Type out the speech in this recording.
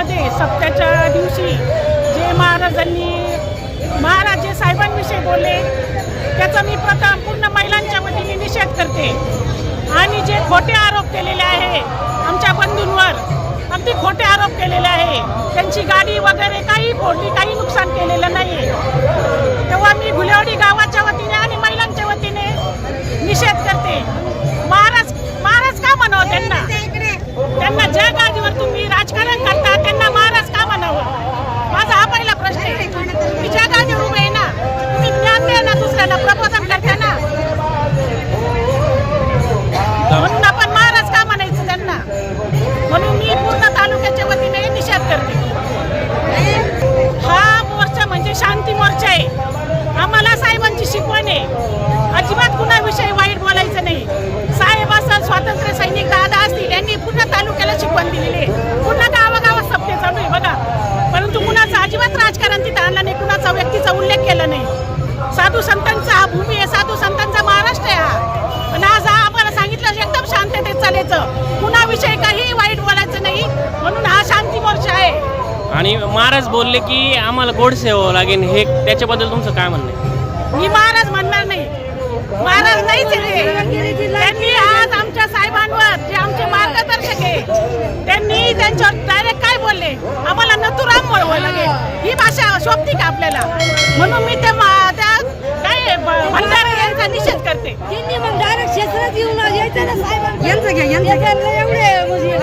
महाराष्ट्रामध्ये सप्त्याच्या दिवशी जे महाराजांनी महाराज जे साहेबांविषयी बोलले त्याचा मी प्रथम पूर्ण महिलांच्या वतीने निषेध करते. आणि जे खोटे आरोप केलेले आहे आमच्या बंधूंवर अगदी खोटे आरोप केलेले आहे. त्यांची गाडी वगैरे काही फोडली द्या ना प्रबोधन करता ना. म्हणून आपण महाराज का म्हणायचं त्यांना? म्हणून मी पूर्ण तालुक्याच्या वतीने निषेध करते. हा मोर्चा म्हणजे शांती मोर्चा आहे. आम्हाला साहेबांची शिकवण आहे. अजिबात कुणाविषयी भूमी आहे साधू संतांचा महाराष्ट्र आहे हा. पण आज हा आम्हाला सांगितलं एकदम शांततेत चालायचं. कुणाविषयी काही वाईट बोलायचं नाही. म्हणून हा शांती मोर्चा आहे. आणि महाराज बोलले की आम्हाला गोड सेवावं लागेल. हे त्याच्याबद्दल तुमचं काय म्हणणं आहे? मी महाराज म्हणणार नाही. महाराज ते. त्यांनी आज आमच्या साहेबांवर जे आमचे मार्गदर्शक आहे त्यांनी त्यांच्यावर डायरेक्ट काय बोलले? आम्हाला नथुराम वळवावं लागेल. ही भाषा शोभती का आपल्याला? म्हणून मा- त्या काय ब- भंडारे यांचा निषेध करते. त्यांनी मग डायरेक्ट क्षेत्रात येऊन यायचं ना साहेबांना यांचं घ्या यांचं घ्या. एवढे म्हणजे